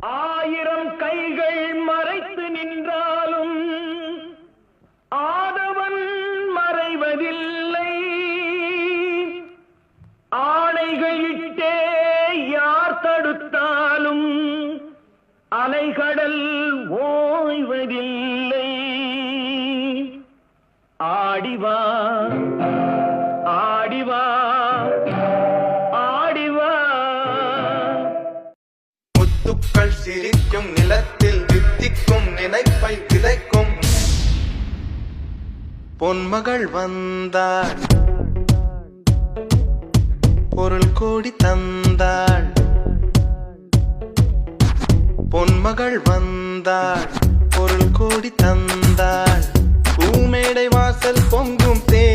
ஆயிரம் கைகள் மறைத்து நின்றாலும் ஆதவன் மறைவதில்லை. ஆணைகள் இட்டே யார் தடுத்தாலும் அலைகடல் ஓய்வதில்லை. ஆடிவா. பூக்கள் சிரிக்கும் நிலத்தில் வித்திக்கும் நினைப்பை விதைக்கும். பொன்மகள் வந்தாள். பொருள் கோடி தந்தாள். பொன்மகள் வந்தாள். பொருள் கோடி தந்தாள். பூமேடை வாசல் பொங்கும் தே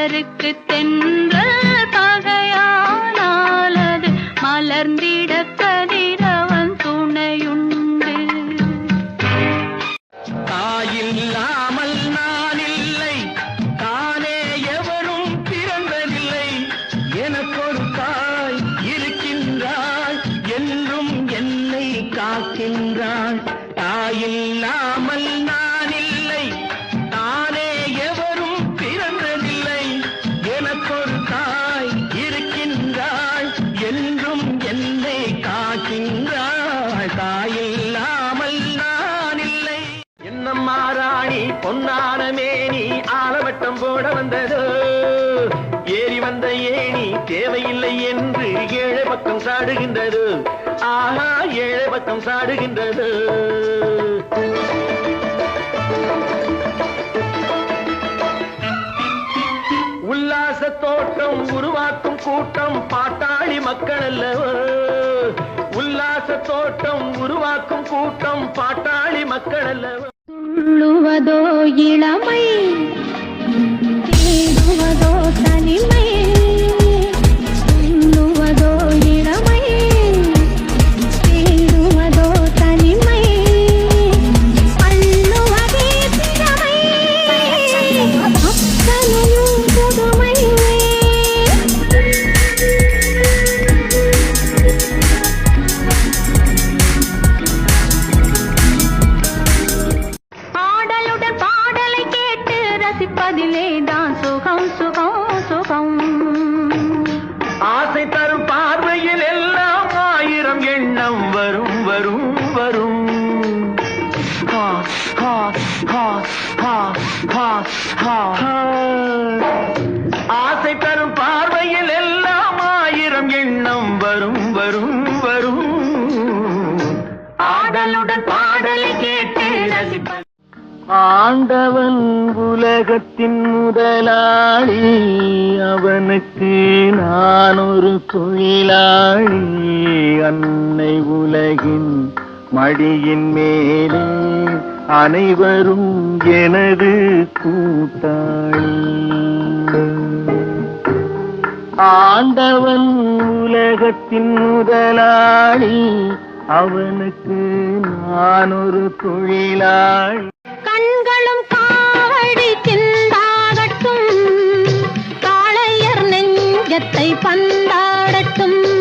மலருக்கு தென்றல் பகையானால் அது மலர்ந்தி ஆலவட்டம் வந்ததோ. ஏறி வந்த ஏணி தேவையில்லை என்று ஏழை பக்கம் சாடுகின்றது. ஆஹா ஏழை பக்கம் சாடுகின்றது. உல்லாச தோட்டம் உருவாக்கும் கூட்டம் பாட்டாளி மக்கள் அல்லவோ? உல்லாச தோட்டம் உருவாக்கும் கூட்டம் பாட்டாளி மக்கள் அல்லவோ? துள்ளுவதோ இளமை ஆசை தரும் பார்வையில் எல்லாம் ஆயிரம் எண்ணம் வரும் வரும் வரும். ஆடலுடன் பாடலை கேட்டு ரசிப்பது ஆண்டவன் உலகத்தின் முதலாளி அவனுக்கு நான் ஒரு தொழிலாளி. அன்னை உலகின் மடியின் மேலே அனைவரும் எனது கூட்டாளி. ஆண்டவன் உலகத்தின் முதலாளி அவனுக்கு நான் ஒரு தொழிலாளி. கண்களும் காவடி திண்டாகட்டும் காளையர் நெஞ்சத்தை பந்தாடட்டும்.